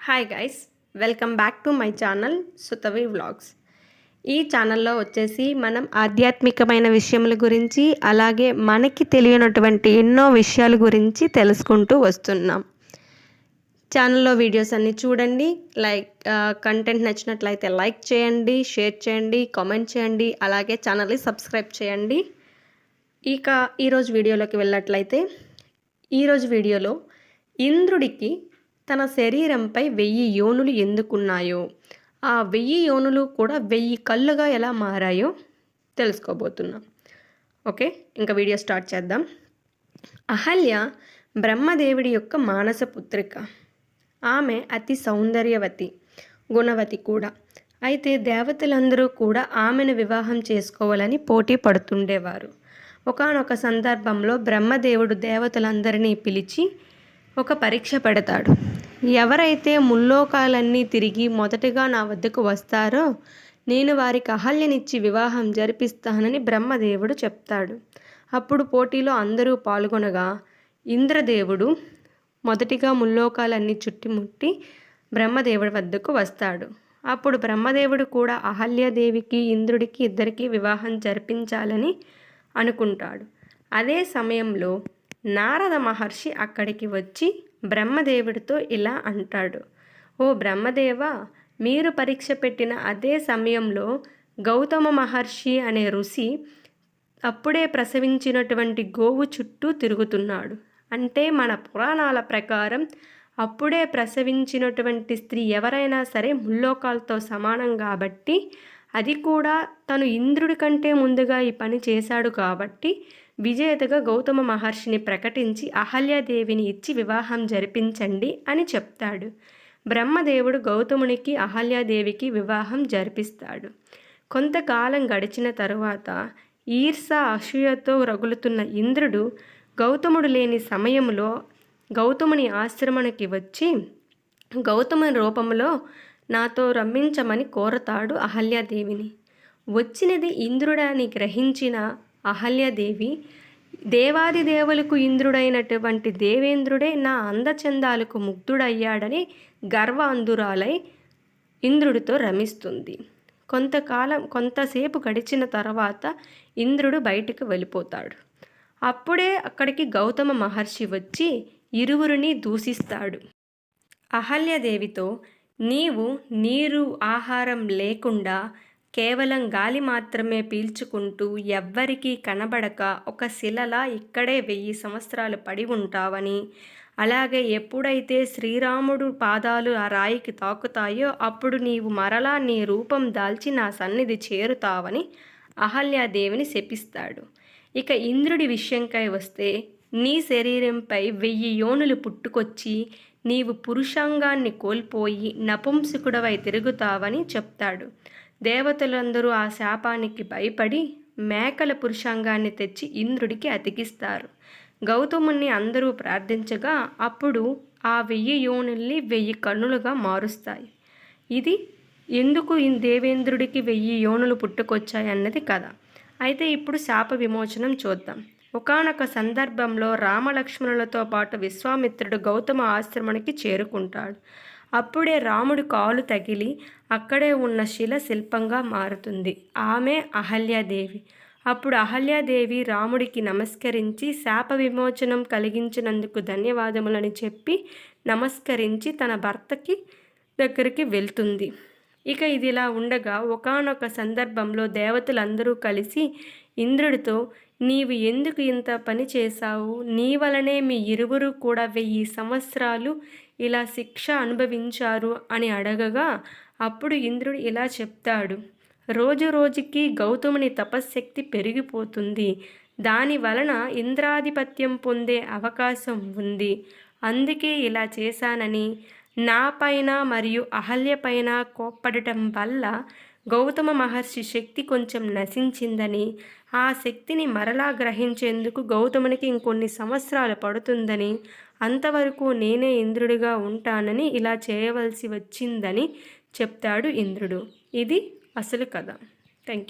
Hi guys welcome back to my channel Suthavi vlogs ఈ ఛానల్లో వచ్చేసి మనం ఆధ్యాత్మికమైన విషయముల గురించి అలాగే మనకి తెలియనటువంటి ఎన్నో విషయాల గురించి తెలుసుకుంటూ వస్తున్నాం. ఛానల్లో వీడియోస్ అన్నీ చూడండి లైక్ కంటెంట్ నచ్చినట్లయితే లైక్ చేయండి షేర్ చేయండి కామెంట్ చేయండి అలాగే ఛానల్ని సబ్స్క్రైబ్ చేయండి. ఇక ఈరోజు వీడియోలోకి వెళ్ళినట్లయితే ఈరోజు వీడియోలో ఇంద్రుడికి తన శరీరంపై వెయ్యి యోనులు ఎందుకున్నాయో? ఆ వెయ్యి యోనులు కూడా వెయ్యి కళ్ళుగా ఎలా మారాయో తెలుసుకోబోతున్నాం. ఓకే ఇంకా వీడియో స్టార్ట్ చేద్దాం. అహల్య బ్రహ్మదేవుడి యొక్క మానస పుత్రిక. ఆమె అతి సౌందర్యవతి గుణవతి కూడా. అయితే దేవతలందరూ కూడా ఆమెను వివాహం చేసుకోవాలని పోటీ పడుతుండేవారు. ఒకానొక సందర్భంలో బ్రహ్మదేవుడు దేవతలందరినీ పిలిచి ఒక పరీక్ష పెడతాడు. ఎవరైతే ముల్లోకాలన్నీ తిరిగి మొదటగా నా వద్దకు వస్తారో నేను వారికి అహల్యనిచ్చి వివాహం జరిపిస్తానని బ్రహ్మదేవుడు చెప్తాడు. అప్పుడు పోటీలో అందరూ పాల్గొనగా ఇంద్రదేవుడు మొదటిగా ముల్లోకాలన్నీ చుట్టుముట్టి బ్రహ్మదేవుడి వద్దకు వస్తాడు. అప్పుడు బ్రహ్మదేవుడు కూడా అహల్యాదేవికి ఇంద్రుడికి ఇద్దరికి వివాహం జరిపించాలని అనుకుంటాడు. అదే సమయంలో నారద మహర్షి అక్కడికి వచ్చి బ్రహ్మదేవుడితో ఇలా అంటాడు. ఓ బ్రహ్మదేవ మీరు పరీక్ష పెట్టిన అదే సమయంలో గౌతమ మహర్షి అనే ఋషి అప్పుడే ప్రసవించినటువంటి గోవు చుట్టూ తిరుగుతున్నాడు. అంటే మన పురాణాల ప్రకారం అప్పుడే ప్రసవించినటువంటి స్త్రీ ఎవరైనా సరే ముల్లోకాలతో సమానం కాబట్టి అది కూడా తను ఇంద్రుడి కంటే ముందుగా ఈ పని చేశాడు కాబట్టి విజేతగా గౌతమ మహర్షిని ప్రకటించి అహల్యాదేవిని ఇచ్చి వివాహం జరిపించండి అని చెప్తాడు. బ్రహ్మదేవుడు గౌతమునికి అహల్యాదేవికి వివాహం జరిపిస్తాడు. కొంతకాలం గడిచిన తరువాత ఈర్ష అసూయతో రగులుతున్న ఇంద్రుడు గౌతముడు లేని సమయంలో గౌతముని ఆశ్రమానికి వచ్చి గౌతముని రూపంలో నాతో రమ్మించమని కోరతాడు అహల్యాదేవిని. వచ్చినది ఇంద్రుడని గ్రహించిన అహల్యాదేవి దేవాది దేవులకు ఇంద్రుడైనటువంటి దేవేంద్రుడే నా అందచందాలకు ముగ్ధుడయ్యాడని గర్వ అందురాలై ఇంద్రుడితో రమిస్తుంది. కొంతకాలం కొంతసేపు గడిచిన తర్వాత ఇంద్రుడు బయటికి వెళ్ళిపోతాడు. అప్పుడే అక్కడికి గౌతమ మహర్షి వచ్చి ఇరువురిని దూషిస్తాడు. అహల్యదేవితో నీవు నీరు ఆహారం లేకుండా కేవలం గాలి మాత్రమే పీల్చుకుంటూ ఎవ్వరికీ కనబడక ఒక శిలలా ఇక్కడే వెయ్యి సంవత్సరాలు పడి ఉంటావని. అలాగే ఎప్పుడైతే శ్రీరాముడు పాదాలు ఆ రాయికి తాకుతాయో అప్పుడు నీవు మరలా నీ రూపం దాల్చి నా సన్నిధి చేరుతావని అహల్యాదేవిని శపిస్తాడు. ఇక ఇంద్రుడి విషయంకై వస్తే నీ శరీరంపై వెయ్యి యోనులు పుట్టుకొచ్చి నీవు పురుషాంగాన్ని కోల్పోయి నపుంసకుడవై తిరుగుతావని చెప్తాడు. దేవతలందరూ ఆ శాపానికి భయపడి మేకల పురుషాంగాన్ని తెచ్చి ఇంద్రుడికి అతికిస్తారు. గౌతముని అందరూ ప్రార్థించగా అప్పుడు ఆ వెయ్యి యోనుల్ని వెయ్యి కన్నులుగా మారుస్తాయి. ఇది ఎందుకు ఈ దేవేంద్రుడికి వెయ్యి యోనులు పుట్టుకొచ్చాయి అన్నది కథ. అయితే ఇప్పుడు శాప విమోచనం చూద్దాం. ఒకనొక సందర్భంలో రామలక్ష్మణులతో పాటు విశ్వామిత్రుడు గౌతమ ఆశ్రమానికి చేరుకుంటాడు. అప్పుడే రాముడి కాలు తగిలి అక్కడే ఉన్న శిల శిల్పంగా మారుతుంది. ఆమె అహల్యాదేవి. అప్పుడు అహల్యాదేవి రాముడికి నమస్కరించి శాప విమోచనం కలిగించినందుకు ధన్యవాదములని చెప్పి నమస్కరించి తన భర్తకి దగ్గరికి వెళ్తుంది. ఇక ఇదిలా ఉండగా ఒకనొక సందర్భంలో దేవతలందరూ కలిసి ఇంద్రుడితో నీవు ఎందుకు ఇంత పని చేశావు? నీ వలనే మీ ఇరువురు కూడా వెయ్యి సంవత్సరాలు ఇలా శిక్ష అనుభవించారు అని అడగగా అప్పుడు ఇంద్రుడు ఇలా చెప్తాడు రోజు రోజుకి గౌతముని తపశ్శక్తి పెరిగిపోతుంది. దాని వలన ఇంద్రాధిపత్యం పొందే అవకాశం ఉంది. అందుకే ఇలా చేశానని నా పైన మరియు అహల్య పైన కోప్పడటం వల్ల గౌతమ మహర్షి శక్తి కొంచెం నశించిందని ఆ శక్తిని మరలా గ్రహించేందుకు గౌతమునికి ఇంకొన్ని సంవత్సరాలు పడుతుందని అంతవరకు నేనే ఇంద్రుడిగా ఉంటానని ఇలా చేయవలసి వచ్చిందని చెప్తాడు ఇంద్రుడు. ఇది అసలు కథ.